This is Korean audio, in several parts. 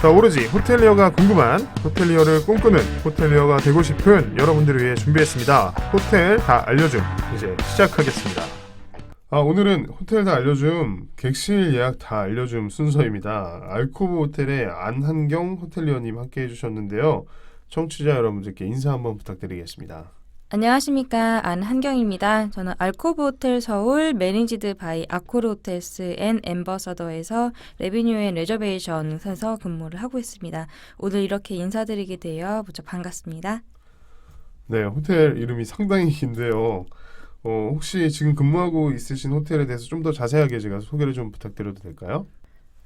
자, 오로지 호텔리어가 궁금한 호텔리어를 꿈꾸는 호텔리어가 되고 싶은 여러분들을 위해 준비했습니다. 호텔 다 알려줌 이제 시작하겠습니다. 아, 오늘은 호텔 다 알려줌 객실 예약 다 알려줌 순서입니다. 알코브 호텔의 안한경 호텔리어님 함께 해주셨는데요. 청취자 여러분들께 인사 한번 부탁드리겠습니다. 안녕하십니까 안한경입니다. 저는 알코브 호텔 서울 매니지드 바이 아코르 호텔스 앤 엠버서더에서 레비뉴 앤 레저베이션에서 근무를 하고 있습니다. 오늘 이렇게 인사드리게 되어 무척 반갑습니다. 네, 호텔 이름이 상당히 긴데요. 어, 혹시 지금 근무하고 있으신 호텔에 대해서 좀 더 자세하게 제가 소개를 좀 부탁드려도 될까요?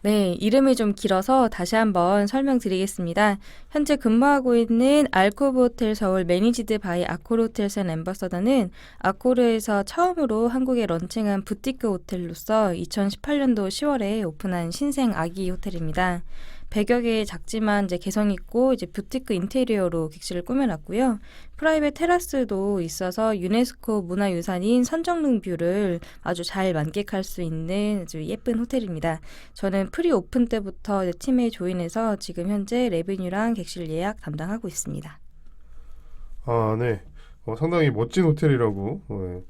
네, 이름이 좀 길어서 다시 한번 설명드리겠습니다. 현재 근무하고 있는 알코브 호텔 서울 매니지드 바이 아코르 호텔스 앤 엠버서더는 아코르에서 처음으로 한국에 런칭한 부티크 호텔로서 2018년도 10월에 오픈한 신생 아기 호텔입니다. 100여 개의 작지만 이제 개성 있고 이제 부티크 인테리어로 객실을 꾸며놨고요. 프라이빗 테라스도 있어서 유네스코 문화유산인 선정릉 뷰를 아주 잘 만끽할 수 있는 아주 예쁜 호텔입니다. 저는 프리 오픈 때부터 팀에 조인해서 지금 현재 레비뉴랑 객실 예약 담당하고 있습니다. 아, 네. 어, 상당히 멋진 호텔이라고 어, 예.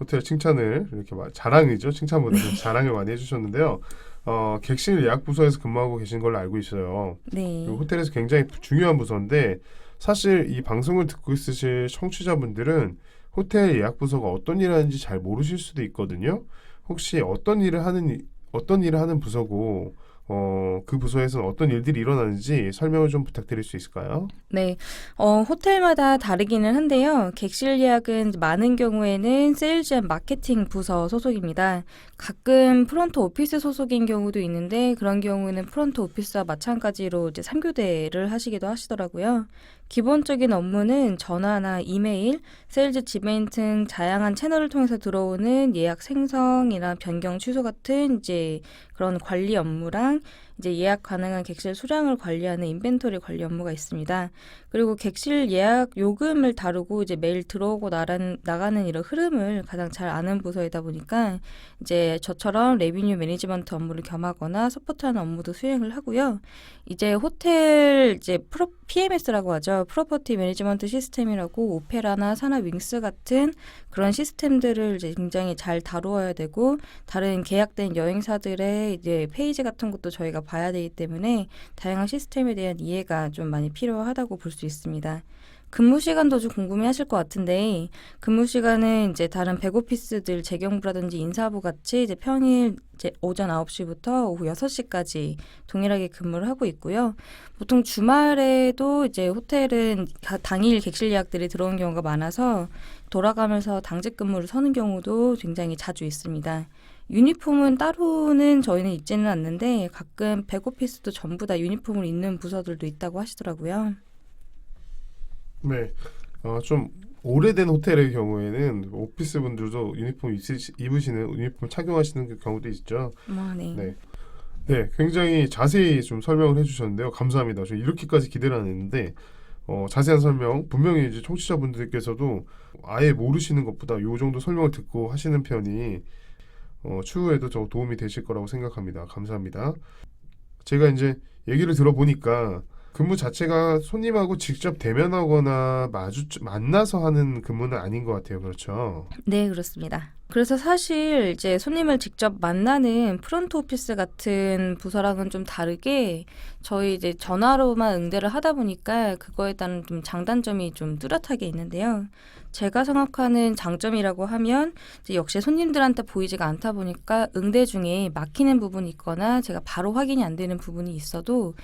호텔 칭찬을 이렇게 마- 자랑이죠. 칭찬보다 는 자랑을 많이 해주셨는데요. 어, 객실 예약 부서에서 근무하고 계신 걸로 알고 있어요. 네. 그리고 호텔에서 굉장히 중요한 부서인데 사실 이 방송을 듣고 있으실 청취자분들은 호텔 예약 부서가 어떤 일을 하는지 잘 모르실 수도 있거든요. 혹시 어떤 일을 하는 이- 어떤 일을 하는 부서고 어, 그 부서에서는 어떤 일들이 일어나는지 설명을 좀 부탁드릴 수 있을까요? 네, 어, 호텔마다 다르기는 한데요. 객실 예약은 많은 경우에는 세일즈 앤 마케팅 부서 소속입니다. 가끔 프론트 오피스 소속인 경우도 있는데 그런 경우는 프론트 오피스와 마찬가지로 이제 3교대를 하시기도 하시더라고요. 기본적인 업무는 전화나 이메일, 세일즈 지메인 등 다양한 채널을 통해서 들어오는 예약 생성이나 변경 취소 같은 이제 그런 관리 업무랑 이제 예약 가능한 객실 수량을 관리하는 인벤토리 관리 업무가 있습니다. 그리고 객실 예약 요금을 다루고 이제 매일 들어오고 나가는, 나가는 이런 흐름을 가장 잘 아는 부서이다 보니까 이제 저처럼 레비뉴 매니지먼트 업무를 겸하거나 서포트하는 업무도 수행을 하고요. 이제 호텔 이제 프로 PMS라고 하죠. 프로퍼티 매니지먼트 시스템이라고 오페라나 사나 윙스 같은 그런 시스템들을 이제 굉장히 잘 다루어야 되고 다른 계약된 여행사들의 이제 페이지 같은 것도 저희가 봐야 되기 때문에 다양한 시스템에 대한 이해가 좀 많이 필요하다고 볼 수 있습니다. 근무 시간도 좀 궁금해 하실 것 같은데, 근무 시간은 이제 다른 백오피스들 재경부라든지 인사부 같이 이제 평일 이제 오전 9시부터 오후 6시까지 동일하게 근무를 하고 있고요. 보통 주말에도 이제 호텔은 가- 당일 객실 예약들이 들어온 경우가 많아서 돌아가면서 당직 근무를 서는 경우도 굉장히 자주 있습니다. 유니폼은 따로는 저희는 입지는 않는데 가끔 백오피스도 전부 다 유니폼을 입는 부서들도 있다고 하시더라고요. 네. 어, 좀 오래된 호텔의 경우에는 오피스 분들도 유니폼 입으시, 입으시는 유니폼 착용하시는 그 경우도 있죠. 뭐, 네. 네. 네, 굉장히 자세히 좀 설명을 해주셨는데요. 감사합니다. 저 이렇게까지 기대를 안 했는데 어, 자세한 설명 분명히 이제 청취자분들께서도 아예 모르시는 것보다 요 정도 설명을 듣고 하시는 편이 어, 추후에도 저 도움이 되실 거라고 생각합니다. 감사합니다. 제가 이제 얘기를 들어보니까 근무 자체가 손님하고 직접 대면하거나 마주 만나서 하는 근무는 아닌 것 같아요. 그렇죠? 네, 그렇습니다. 그래서 사실 이제 손님을 직접 만나는 프론트 오피스 같은 부서랑은 좀 다르게 저희 이제 전화로만 응대를 하다 보니까 그거에 따른 좀 장단점이 좀 뚜렷하게 있는데요. 제가 생각하는 장점이라고 하면 역시 손님들한테 보이지가 않다 보니까 응대 중에 막히는 부분이 있거나 제가 바로 확인이 안 되는 부분이 있어도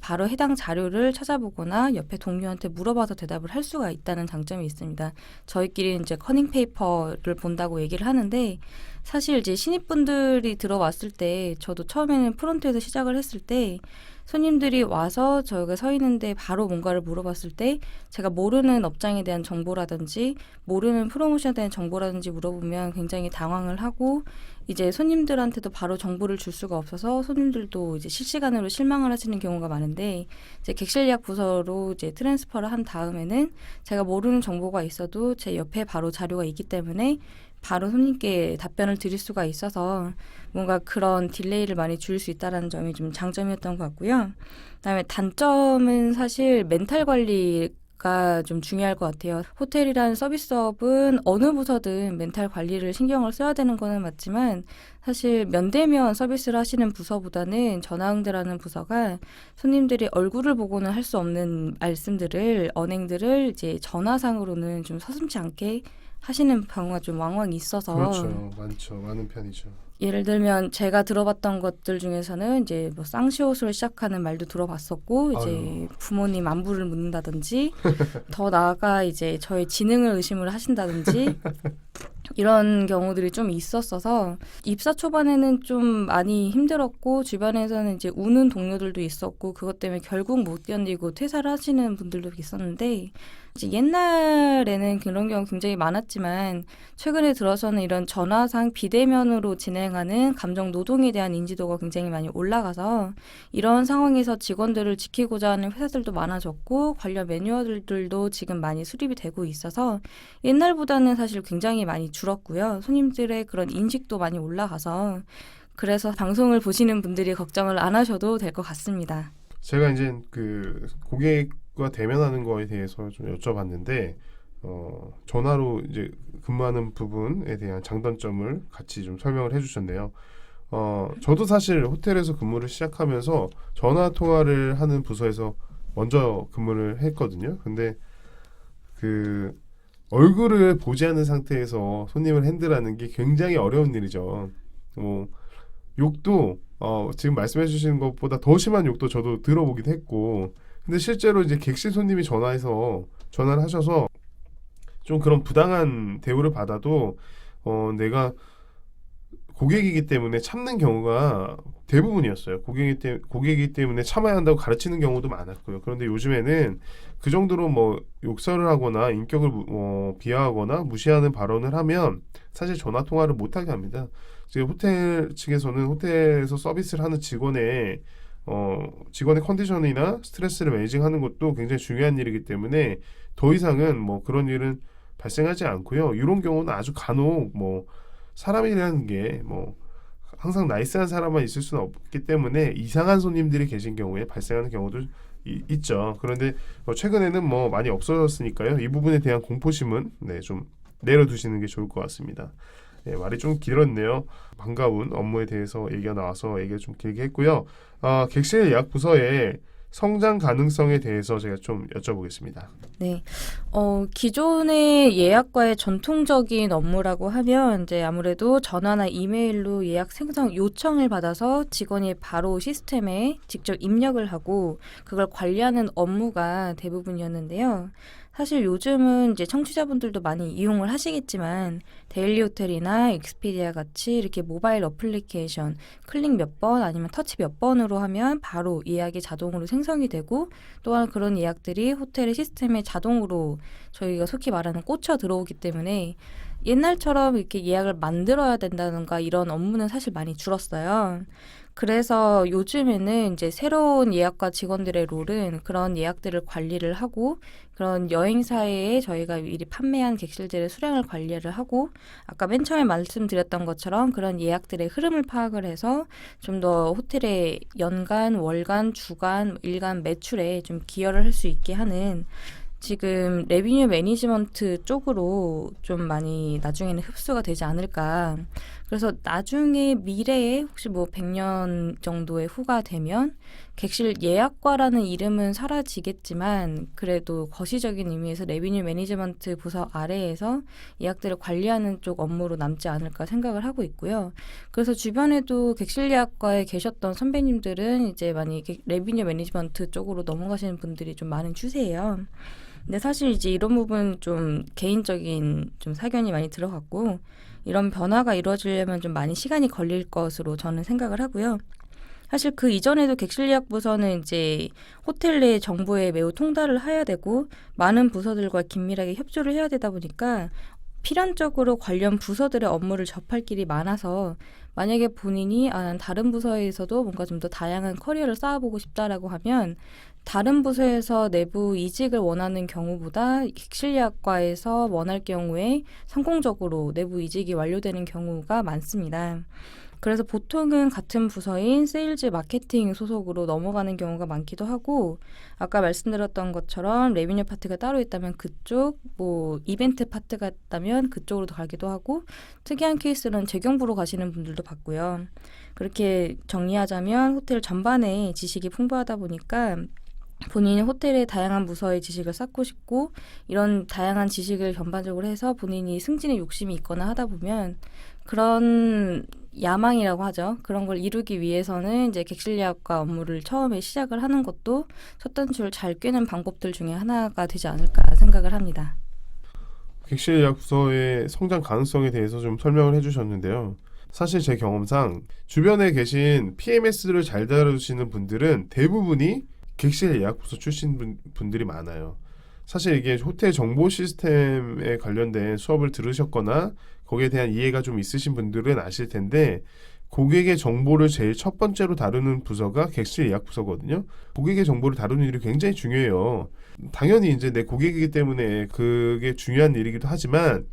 바로 해당 자료를 찾아보거나 옆에 동료한테 물어봐서 대답을 할 수가 있다는 장점이 있습니다. 저희끼리 이제 커닝 페이퍼를 본다고 얘기를 하는 데 사실 이제 신입분들이 들어왔을 때 저도 처음에는 프론트에서 시작을 했을 때 손님들이 와서 저희가 서 있는데 바로 뭔가를 물어봤을 때 제가 모르는 업장에 대한 정보라든지 모르는 프로모션에 대한 정보라든지 물어보면 굉장히 당황을 하고 이제 손님들한테도 바로 정보를 줄 수가 없어서 손님들도 이제 실시간으로 실망을 하시는 경우가 많은데 이제 객실 예약 부서로 이제 트랜스퍼를 한 다음에는 제가 모르는 정보가 있어도 제 옆에 바로 자료가 있기 때문에 바로 손님께 답변을 드릴 수가 있어서 뭔가 그런 딜레이를 많이 줄수 있다라는 점이 좀 장점이었던 것 같고요. 그다음에 단점은 사실 멘탈 관리 가 좀 중요할 것 같아요. 호텔이라는 서비스업은 어느 부서든 멘탈 관리를 신경을 써야 되는 거는 맞지만 사실 면대면 서비스를 하시는 부서보다는 전화응대라는 부서가 손님들이 얼굴을 보고는 할 수 없는 말씀들을 언행들을 이제 전화상으로는 좀 서슴지 않게 하시는 경우가 좀 왕왕 있어서 그렇죠. 많죠. 많은 편이죠. 예를 들면 제가 들어봤던 것들 중에서는 이제 뭐 쌍시옷을 시작하는 말도 들어봤었고 이제 아유. 부모님 안부를 묻는다든지 더 나아가 이제 저의 지능을 의심을 하신다든지 이런 경우들이 좀 있었어서 입사 초반에는 좀 많이 힘들었고 주변에서는 이제 우는 동료들도 있었고 그것 때문에 결국 못 견디고 퇴사를 하시는 분들도 있었는데 이제 옛날에는 그런 경우 굉장히 많았지만 최근에 들어서는 이런 전화상 비대면으로 진행하는 감정 노동에 대한 인지도가 굉장히 많이 올라가서 이런 상황에서 직원들을 지키고자 하는 회사들도 많아졌고 관련 매뉴얼들도 지금 많이 수립이 되고 있어서 옛날보다는 사실 굉장히 많이 줄었고요. 손님들의 그런 인식도 많이 올라가서 그래서 방송을 보시는 분들이 걱정을 안 하셔도 될 것 같습니다. 제가 이제 그 고객 과 대면하는 거에 대해서 좀 여쭤봤는데 어, 전화로 이제 근무하는 부분에 대한 장단점을 같이 좀 설명을 해주셨네요. 어, 저도 사실 호텔에서 근무를 시작하면서 전화 통화를 하는 부서에서 먼저 근무를 했거든요. 근데 그 얼굴을 보지 않는 상태에서 손님을 핸들하는 게 굉장히 어려운 일이죠. 뭐 욕도 어, 지금 말씀해 주시는 것보다 더 심한 욕도 저도 들어보기도 했고 근데 실제로 이제 객실 손님이 전화해서 전화를 하셔서 좀 그런 부당한 대우를 받아도 어, 내가 고객이기 때문에 참는 경우가 대부분이었어요. 고객이 때, 고객이기 때문에 참아야 한다고 가르치는 경우도 많았고요. 그런데 요즘에는 그 정도로 뭐 욕설을 하거나 인격을 무- 어, 비하하거나 무시하는 발언을 하면 사실 전화 통화를 못하게 합니다. 지금 호텔 측에서는 호텔에서 서비스를 하는 직원의 어, 직원의 컨디션이나 스트레스를 매니징하는 것도 굉장히 중요한 일이기 때문에 더 이상은 뭐 그런 일은 발생하지 않고요. 이런 경우는 아주 간혹 뭐 사람이라는 게 뭐 항상 나이스한 사람만 있을 수는 없기 때문에 이상한 손님들이 계신 경우에 발생하는 경우도 이- 있죠. 그런데 뭐 최근에는 뭐 많이 없어졌으니까요. 이 부분에 대한 공포심은 네, 좀 내려두시는 게 좋을 것 같습니다. 네, 말이 좀 길었네요. 반가운 업무에 대해서 얘기가 나와서 얘기를 좀 길게 했고요. 아, 객실 예약 부서의 성장 가능성에 대해서 제가 좀 여쭤보겠습니다. 네. 어, 기존의 예약과의 전통적인 업무라고 하면 이제 아무래도 전화나 이메일로 예약 생성 요청을 받아서 직원이 바로 시스템에 직접 입력을 하고 그걸 관리하는 업무가 대부분이었는데요. 사실 요즘은 이제 청취자분들도 많이 이용을 하시겠지만 데일리 호텔이나 익스피디아 같이 이렇게 모바일 어플리케이션 클릭 몇 번 아니면 터치 몇 번으로 하면 바로 예약이 자동으로 생성이 되고 또한 그런 예약들이 호텔의 시스템에 자동으로 저희가 속히 말하는 꽂혀 들어오기 때문에 옛날처럼 이렇게 예약을 만들어야 된다던가 이런 업무는 사실 많이 줄었어요. 그래서 요즘에는 이제 새로운 예약과 직원들의 롤은 그런 예약들을 관리를 하고 그런 여행사에 저희가 미리 판매한 객실들의 수량을 관리를 하고 아까 맨 처음에 말씀드렸던 것처럼 그런 예약들의 흐름을 파악을 해서 좀 더 호텔의 연간, 월간, 주간, 일간 매출에 좀 기여를 할 수 있게 하는 지금 레비뉴 매니지먼트 쪽으로 좀 많이 나중에는 흡수가 되지 않을까. 그래서 나중에 미래에 혹시 뭐 100년 정도의 후가 되면 객실 예약과라는 이름은 사라지겠지만 그래도 거시적인 의미에서 레비뉴 매니지먼트 부서 아래에서 예약들을 관리하는 쪽 업무로 남지 않을까 생각을 하고 있고요. 그래서 주변에도 객실 예약과에 계셨던 선배님들은 이제 많이 레비뉴 매니지먼트 쪽으로 넘어가시는 분들이 좀 많은 추세예요. 근데 사실 이제 이런 부분 좀 개인적인 좀 사견이 많이 들어갔고 이런 변화가 이루어지려면 좀 많이 시간이 걸릴 것으로 저는 생각을 하고요. 사실 그 이전에도 객실 예약 부서는 이제 호텔 내 정보에 매우 통달을 해야 되고 많은 부서들과 긴밀하게 협조를 해야 되다 보니까 필연적으로 관련 부서들의 업무를 접할 길이 많아서 만약에 본인이 아, 난 다른 부서에서도 뭔가 좀 더 다양한 커리어를 쌓아보고 싶다라고 하면 다른 부서에서 내부 이직을 원하는 경우보다 객실예약과에서 원할 경우에 성공적으로 내부 이직이 완료되는 경우가 많습니다. 그래서 보통은 같은 부서인 세일즈 마케팅 소속으로 넘어가는 경우가 많기도 하고 아까 말씀드렸던 것처럼 레비뉴 파트가 따로 있다면 그쪽 뭐 이벤트 파트가 있다면 그쪽으로 가기도 하고 특이한 케이스는 재경부로 가시는 분들도 봤고요. 그렇게 정리하자면 호텔 전반에 지식이 풍부하다 보니까 본인이 호텔의 다양한 부서의 지식을 쌓고 싶고 이런 다양한 지식을 전반적으로 해서 본인이 승진에 욕심이 있거나 하다 보면 그런 야망이라고 하죠. 그런 걸 이루기 위해서는 이제 객실예약과 업무를 처음에 시작을 하는 것도 첫 단추를 잘 꿰는 방법들 중에 하나가 되지 않을까 생각을 합니다. 객실 예약 부서의 성장 가능성에 대해서 좀 설명을 해주셨는데요. 사실 제 경험상 주변에 계신 PMS를 잘 다루시는 분들은 대부분이 객실 예약 부서 출신 분, 분들이 많아요. 사실 이게 호텔 정보 시스템에 관련된 수업을 들으셨거나 거기에 대한 이해가 좀 있으신 분들은 아실 텐데 고객의 정보를 제일 첫 번째로 다루는 부서가 객실 예약 부서거든요. 고객의 정보를 다루는 일이 굉장히 중요해요. 당연히 이제 내 고객이기 때문에 그게 중요한 일이기도 하지만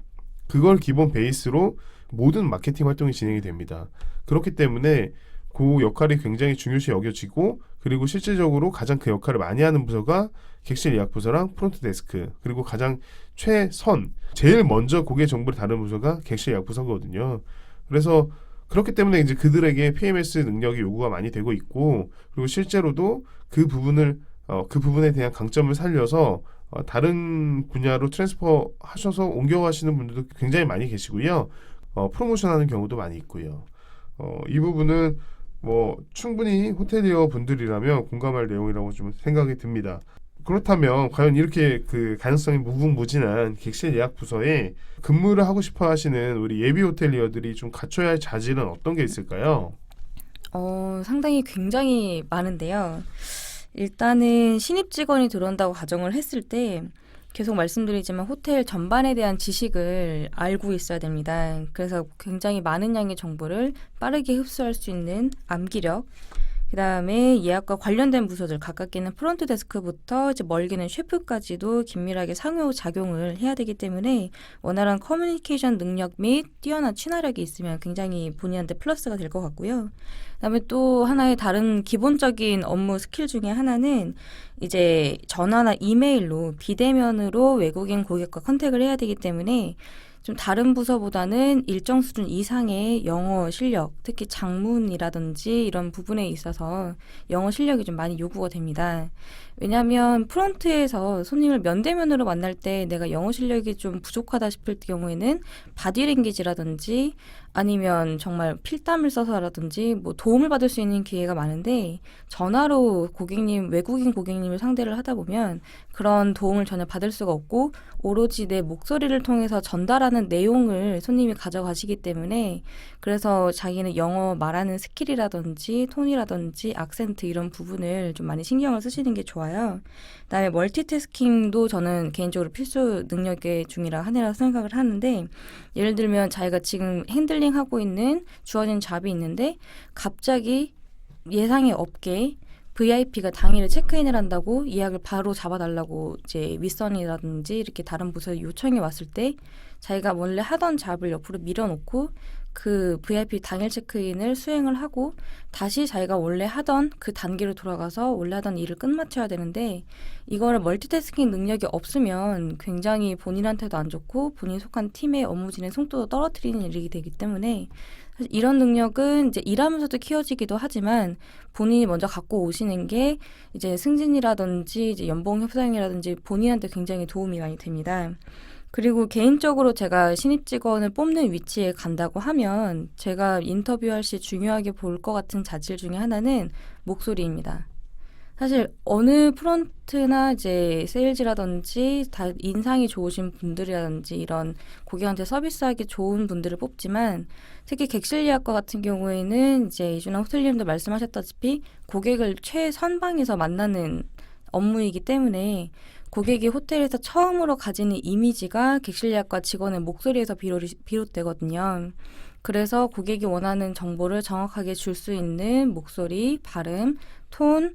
그걸 기본 베이스로 모든 마케팅 활동이 진행이 됩니다. 그렇기 때문에 그 역할이 굉장히 중요시 여겨지고 그리고 실질적으로 가장 그 역할을 많이 하는 부서가 객실 예약 부서랑 프론트 데스크 그리고 가장 최선 제일 먼저 고객 정보를 다루는 부서가 객실 예약 부서거든요. 그래서 그렇기 때문에 이제 그들에게 PMS 능력이 요구가 많이 되고 있고 그리고 실제로도 그 부분을 어, 그 부분에 대한 강점을 살려서 어, 다른 분야로 트랜스퍼 하셔서 옮겨가시는 분들도 굉장히 많이 계시고요. 어, 프로모션하는 경우도 많이 있고요. 어, 이 부분은 뭐 충분히 호텔리어 분들이라면 공감할 내용이라고 좀 생각이 듭니다. 그렇다면 과연 이렇게 그 가능성이 무궁무진한 객실 예약 부서에 근무를 하고 싶어 하시는 우리 예비 호텔리어들이 좀 갖춰야 할 자질은 어떤 게 있을까요? 어, 상당히 굉장히 많은데요. 일단은 신입 직원이 들어온다고 가정을 했을 때 계속 말씀드리지만 호텔 전반에 대한 지식을 알고 있어야 됩니다. 그래서 굉장히 많은 양의 정보를 빠르게 흡수할 수 있는 암기력, 그 다음에 예약과 관련된 부서들 가깝게는 프론트 데스크부터 이제 멀게는 셰프까지도 긴밀하게 상호 작용을 해야 되기 때문에 원활한 커뮤니케이션 능력 및 뛰어난 친화력이 있으면 굉장히 본인한테 플러스가 될 것 같고요. 그다음에 또 하나의 다른 기본적인 업무 스킬 중에 하나는 이제 전화나 이메일로 비대면으로 외국인 고객과 컨택을 해야 되기 때문에 좀 다른 부서보다는 일정 수준 이상의 영어 실력, 특히 장문이라든지 이런 부분에 있어서 영어 실력이 좀 많이 요구가 됩니다. 왜냐하면 프론트에서 손님을 면대면으로 만날 때 내가 영어 실력이 좀 부족하다 싶을 경우에는 바디랭귀지라든지 아니면 정말 필담을 써서라든지 뭐 도움을 받을 수 있는 기회가 많은데 전화로 고객님 외국인 고객님을 상대를 하다 보면 그런 도움을 전혀 받을 수가 없고 오로지 내 목소리를 통해서 전달하는 내용을 손님이 가져가시기 때문에 그래서 자기는 영어 말하는 스킬이라든지 톤이라든지 악센트 이런 부분을 좀 많이 신경을 쓰시는 게 좋아요. 그다음에 멀티태스킹도 저는 개인적으로 필수 능력의 중이라 하나라 생각을 하는데 예를 들면 자기가 지금 핸들링 하고 있는 주어진 잡이 있는데 갑자기 예상이 없게 VIP가 당일에 체크인을 한다고 예약을 바로 잡아달라고 이제 윗선이라든지 이렇게 다른 부서에 요청이 왔을 때 자기가 원래 하던 잡을 옆으로 밀어놓고 그 VIP 당일 체크인을 수행을 하고 다시 자기가 원래 하던 그 단계로 돌아가서 원래 하던 일을 끝마쳐야 되는데 이거를 멀티태스킹 능력이 없으면 굉장히 본인한테도 안 좋고 본인 속한 팀의 업무 진행 속도도 떨어뜨리는 일이 되기 때문에 이런 능력은 이제 일하면서도 키워지기도 하지만 본인이 먼저 갖고 오시는 게 이제 승진이라든지 이제 연봉 협상이라든지 본인한테 굉장히 도움이 많이 됩니다. 그리고 개인적으로 제가 신입 직원을 뽑는 위치에 간다고 하면 제가 인터뷰할 시 중요하게 볼 것 같은 자질 중에 하나는 목소리입니다. 사실 어느 프론트나 이제 세일즈라든지 다 인상이 좋으신 분들이라든지 이런 고객한테 서비스하기 좋은 분들을 뽑지만 특히 객실 예약과 같은 경우에는 이제 이준아 호텔님도 말씀하셨다시피 고객을 최선방에서 만나는 업무이기 때문에 고객이 호텔에서 처음으로 가지는 이미지가 객실 예약과 직원의 목소리에서 비롯, 비롯되거든요. 그래서 고객이 원하는 정보를 정확하게 줄 수 있는 목소리, 발음, 톤,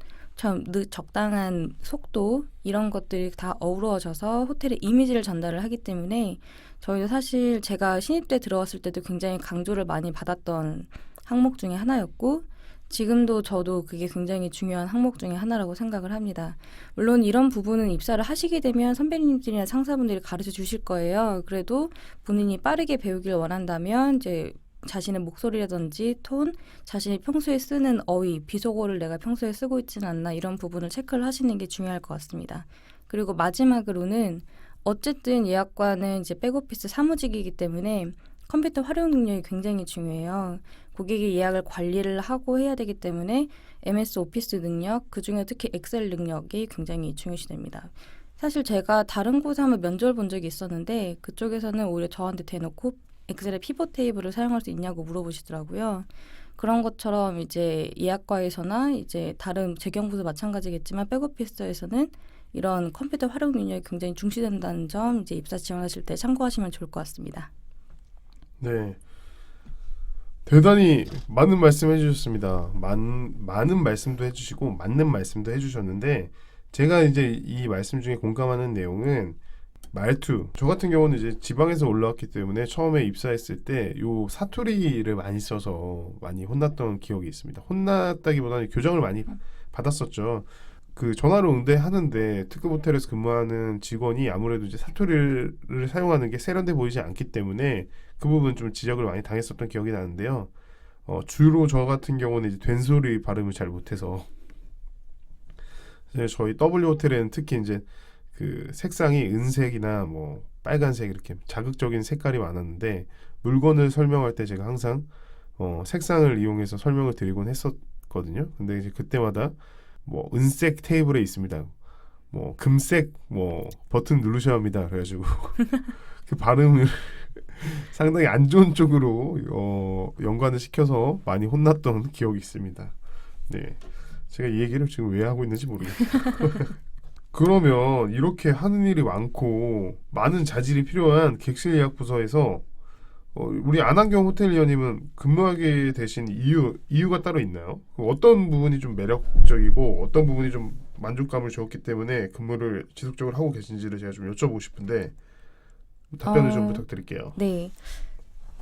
적당한 속도 이런 것들이 다 어우러져서 호텔의 이미지를 전달을 하기 때문에 저희도 사실 제가 신입 때 들어왔을 때도 굉장히 강조를 많이 받았던 항목 중에 하나였고 지금도 저도 그게 굉장히 중요한 항목 중에 하나라고 생각을 합니다. 물론 이런 부분은 입사를 하시게 되면 선배님들이나 상사분들이 가르쳐 주실 거예요. 그래도 본인이 빠르게 배우길 원한다면 이제 자신의 목소리라든지 톤, 자신이 평소에 쓰는 어휘, 비속어를 내가 평소에 쓰고 있지는 않나 이런 부분을 체크를 하시는 게 중요할 것 같습니다. 그리고 마지막으로는 어쨌든 예약과는 이제 백오피스 사무직이기 때문에 컴퓨터 활용 능력이 굉장히 중요해요. 고객이 예약을 관리를 하고 해야 되기 때문에 MS 오피스 능력, 그 중에 특히 엑셀 능력이 굉장히 중요시됩니다. 사실 제가 다른 곳에 한번 면접을 본 적이 있었는데 그쪽에서는 오히려 저한테 대놓고 엑셀의 피벗 테이블을 사용할 수 있냐고 물어보시더라고요. 그런 것처럼 이제 예약과에서나 이제 다른 재경부도 마찬가지겠지만 백오피스에서는 이런 컴퓨터 활용 능력이 굉장히 중시된다는 점 이제 입사 지원하실 때 참고하시면 좋을 것 같습니다. 네. 대단히 많은 말씀 해주셨습니다. 많, 많은 말씀도 해주시고 맞는 말씀도 해주셨는데 제가 이제 이 말씀 중에 공감하는 내용은 말투. 저 같은 경우는 이제 지방에서 올라왔기 때문에 처음에 입사했을 때 요 사투리를 많이 써서 많이 혼났던 기억이 있습니다. 혼났다기보다는 교정을 많이 받았었죠. 그 전화로 응대하는데 특급 호텔에서 근무하는 직원이 아무래도 이제 사투리를 사용하는 게 세련돼 보이지 않기 때문에 그 부분 좀 지적을 많이 당했었던 기억이 나는데요. 어, 주로 저 같은 경우는 이제 된소리 발음을 잘 못해서 저희 W 호텔에는 특히 이제 그 색상이 은색이나 뭐 빨간색 이렇게 자극적인 색깔이 많았는데 물건을 설명할 때 제가 항상 어, 색상을 이용해서 설명을 드리곤 했었거든요. 근데 이제 그때마다 뭐 은색 테이블에 있습니다. 뭐 금색 뭐 버튼 누르셔야 합니다. 그래가지고 그 발음을 상당히 안 좋은 쪽으로 어, 연관을 시켜서 많이 혼났던 기억이 있습니다. 네, 제가 이 얘기를 지금 왜 하고 있는지 모르겠어요. 그러면 이렇게 하는 일이 많고 많은 자질이 필요한 객실 예약 부서에서 어, 우리 안한경 호텔리어님은 근무하게 되신 이유 이유가 따로 있나요? 그 어떤 부분이 좀 매력적이고 어떤 부분이 좀 만족감을 주었기 때문에 근무를 지속적으로 하고 계신지를 제가 좀 여쭤보고 싶은데 답변을 좀 어, 부탁드릴게요. 네.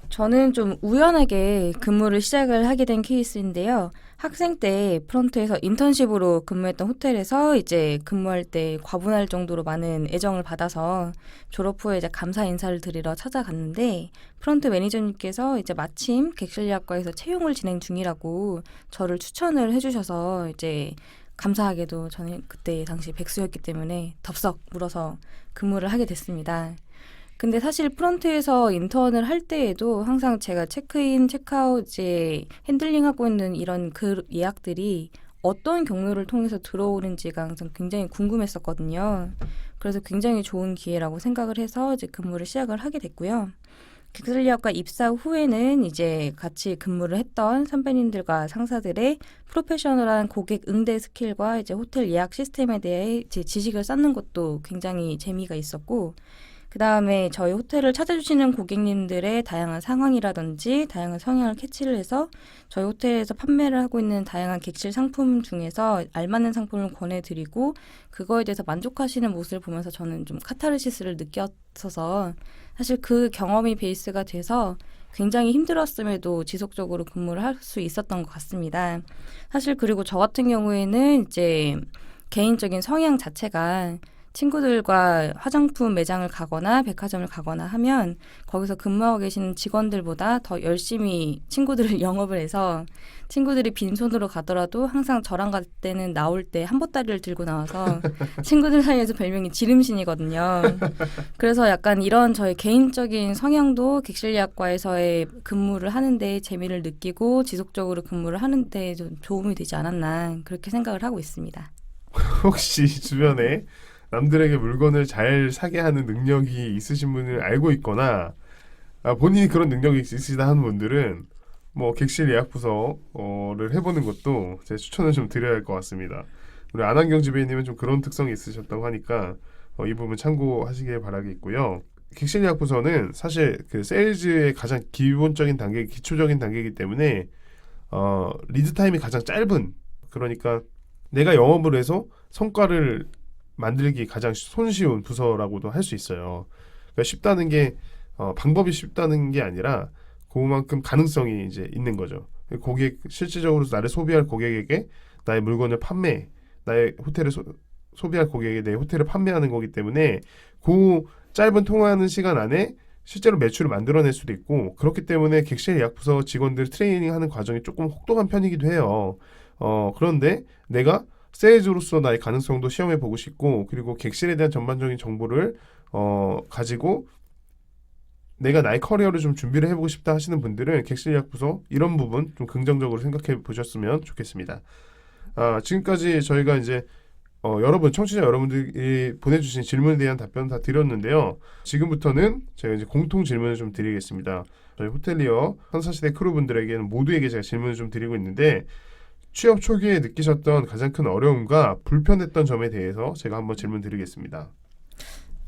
저는 좀 우연하게 근무를 시작을 하게 된 케이스인데요. 학생 때 프런트에서 인턴십으로 근무했던 호텔에서 이제 근무할 때 과분할 정도로 많은 애정을 받아서 졸업 후에 이제 감사 인사를 드리러 찾아갔는데 프런트 매니저님께서 이제 마침 객실예약과에서 채용을 진행 중이라고 저를 추천을 해주셔서 이제 감사하게도 저는 그때 당시 백수였기 때문에 덥석 물어서 근무를 하게 됐습니다. 근데 사실 프런트에서 인턴을 할 때에도 항상 제가 체크인, 체크아웃 이제 핸들링하고 있는 이런 그 예약들이 어떤 경로를 통해서 들어오는지가 항상 굉장히 궁금했었거든요. 그래서 굉장히 좋은 기회라고 생각을 해서 이제 근무를 시작을 하게 됐고요. 객실예약과 입사 후에는 이제 같이 근무를 했던 선배님들과 상사들의 프로페셔널한 고객 응대 스킬과 이제 호텔 예약 시스템에 대해 이제 지식을 쌓는 것도 굉장히 재미가 있었고 그 다음에 저희 호텔을 찾아주시는 고객님들의 다양한 상황이라든지 다양한 성향을 캐치를 해서 저희 호텔에서 판매를 하고 있는 다양한 객실 상품 중에서 알맞는 상품을 권해드리고 그거에 대해서 만족하시는 모습을 보면서 저는 좀 카타르시스를 느꼈어서 사실 그 경험이 베이스가 돼서 굉장히 힘들었음에도 지속적으로 근무를 할 수 있었던 것 같습니다. 사실 그리고 저 같은 경우에는 이제 개인적인 성향 자체가 친구들과 화장품 매장을 가거나 백화점을 가거나 하면 거기서 근무하고 계시는 직원들보다 더 열심히 친구들을 영업을 해서 친구들이 빈손으로 가더라도 항상 저랑 갈 때는 나올 때 한보따리를 들고 나와서 친구들 사이에서 별명이 지름신이거든요. 그래서 약간 이런 저의 개인적인 성향도 객실예약과에서의 근무를 하는데 재미를 느끼고 지속적으로 근무를 하는데 좀 도움이 되지 않았나 그렇게 생각을 하고 있습니다. 혹시 주변에 남들에게 물건을 잘 사게 하는 능력이 있으신 분을 알고 있거나 아, 본인이 그런 능력이 있으시다 하는 분들은 뭐 객실 예약 부서를 해보는 것도 제 추천을 좀 드려야 할 것 같습니다. 우리 안한경 지배님은 좀 그런 특성이 있으셨다고 하니까 어, 이 부분 참고하시길 바라겠고요. 객실 예약 부서는 사실 그 세일즈의 가장 기본적인 단계, 기초적인 단계이기 때문에 어, 리드 타임이 가장 짧은 그러니까 내가 영업을 해서 성과를 만들기 가장 손쉬운 부서라고도 할 수 있어요. 그러니까 쉽다는 게 어, 방법이 쉽다는 게 아니라 그만큼 가능성이 이제 있는 거죠. 고객 실질적으로 나를 소비할 고객에게 나의 물건을 판매, 나의 호텔을 소, 소비할 고객에게 내 호텔을 판매하는 거기 때문에 그 짧은 통화하는 시간 안에 실제로 매출을 만들어낼 수도 있고 그렇기 때문에 객실 예약 부서 직원들 트레이닝하는 과정이 조금 혹독한 편이기도 해요. 어 그런데 내가 세일즈로서 나의 가능성도 시험해 보고 싶고 그리고 객실에 대한 전반적인 정보를 어 가지고 내가 나의 커리어를 좀 준비를 해보고 싶다 하시는 분들은 객실 예약 부서 이런 부분 좀 긍정적으로 생각해 보셨으면 좋겠습니다. 아 지금까지 저희가 이제 어, 여러분 청취자 여러분들이 보내주신 질문에 대한 답변 다 드렸는데요. 지금부터는 제가 이제 공통 질문을 좀 드리겠습니다. 저희 호텔리어 선사시대 크루분들에게는 모두에게 제가 질문을 좀 드리고 있는데 취업 초기에 느끼셨던 가장 큰 어려움과 불편했던 점에 대해서 제가 한번 질문 드리겠습니다.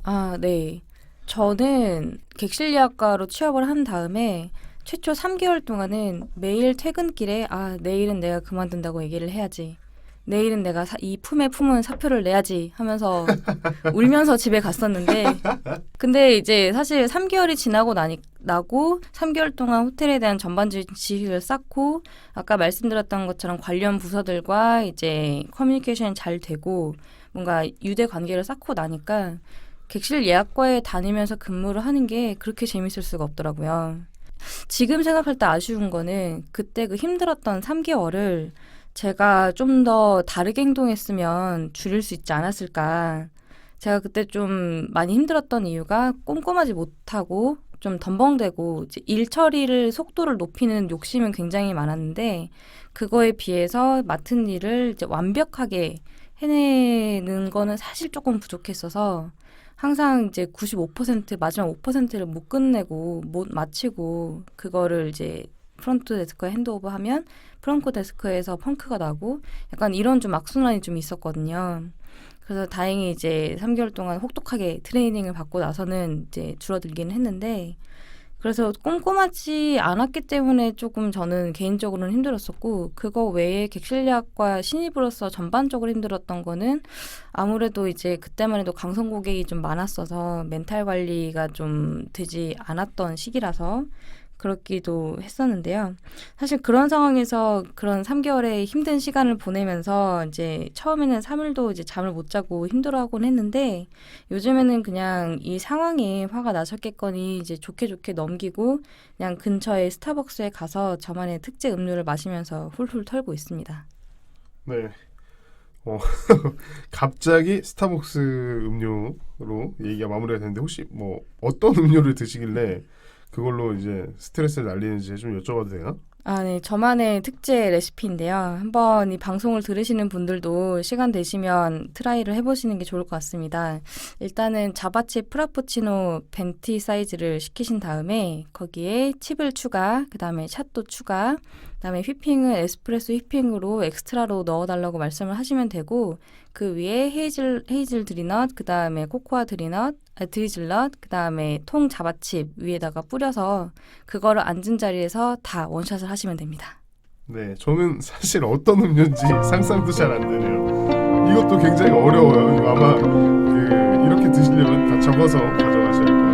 아, 네. 저는 객실 예약과로 취업을 한 다음에 최초 3개월 동안은 매일 퇴근길에 아, 내일은 내가 그만둔다고 얘기를 해야지. 내일은 내가 사- 이 품에 품은 사표를 내야지 하면서 울면서 집에 갔었는데 근데 이제 사실 3개월이 지나고 나니 나고 3개월 동안 호텔에 대한 전반적인 지식을 쌓고 아까 말씀드렸던 것처럼 관련 부서들과 이제 커뮤니케이션이 잘 되고 뭔가 유대 관계를 쌓고 나니까 객실 예약과에 다니면서 근무를 하는 게 그렇게 재밌을 수가 없더라고요. 지금 생각할 때 아쉬운 거는 그때 그 힘들었던 3개월을 제가 좀 더 다르게 행동했으면 줄일 수 있지 않았을까. 제가 그때 좀 많이 힘들었던 이유가 꼼꼼하지 못하고 좀 덤벙대고 일 처리를 속도를 높이는 욕심은 굉장히 많았는데 그거에 비해서 맡은 일을 완벽하게 해내는 거는 사실 조금 부족했어서 항상 이제 95% 마지막 5%를 못 끝내고 못 마치고 그거를 이제 프론트 데스크에 핸드오버 하면 프론트 데스크에서 펑크가 나고 약간 이런 좀 악순환이 좀 있었거든요. 그래서 다행히 이제 3개월 동안 혹독하게 트레이닝을 받고 나서는 이제 줄어들기는 했는데 그래서 꼼꼼하지 않았기 때문에 조금 저는 개인적으로는 힘들었었고 그거 외에 객실예약과 신입으로서 전반적으로 힘들었던 거는 아무래도 이제 그때만 해도 강성 고객이 좀 많았어서 멘탈 관리가 좀 되지 않았던 시기라서 그렇기도 했었는데요. 사실 그런 상황에서 그런 3개월의 힘든 시간을 보내면서 이제 처음에는 3일도 이제 잠을 못 자고 힘들어하곤 했는데 요즘에는 그냥 이 상황에 화가 나셨겠거니 이제 좋게 좋게 넘기고 그냥 근처에 스타벅스에 가서 저만의 특제 음료를 마시면서 훌훌 털고 있습니다. 네. 어, 갑자기 스타벅스 음료로 얘기가 마무리가 됐는데 혹시 뭐 어떤 음료를 드시길래 그걸로 이제 스트레스를 날리는지 좀 여쭤봐도 돼요? 아, 네. 저만의 특제 레시피인데요. 한번 이 방송을 들으시는 분들도 시간 되시면 트라이를 해보시는 게 좋을 것 같습니다. 일단은 자바칩 프라푸치노 벤티 사이즈를 시키신 다음에 거기에 칩을 추가, 그 다음에 샷도 추가, 그 다음에 휘핑은 에스프레소 휘핑으로 엑스트라로 넣어달라고 말씀을 하시면 되고 그 위에 헤이즐, 헤이즐 드리넛, 그 다음에 코코아 드리넛, 아, 드리즐넛, 그 다음에 통 자바칩 위에다가 뿌려서 그거를 앉은 자리에서 다 원샷을 하시면 됩니다. 네, 저는 사실 어떤 음료인지 상상도 잘 안 되네요. 이것도 굉장히 어려워요. 아마 그 이렇게 드시려면 다 적어서 가져가셔야 할것 같은데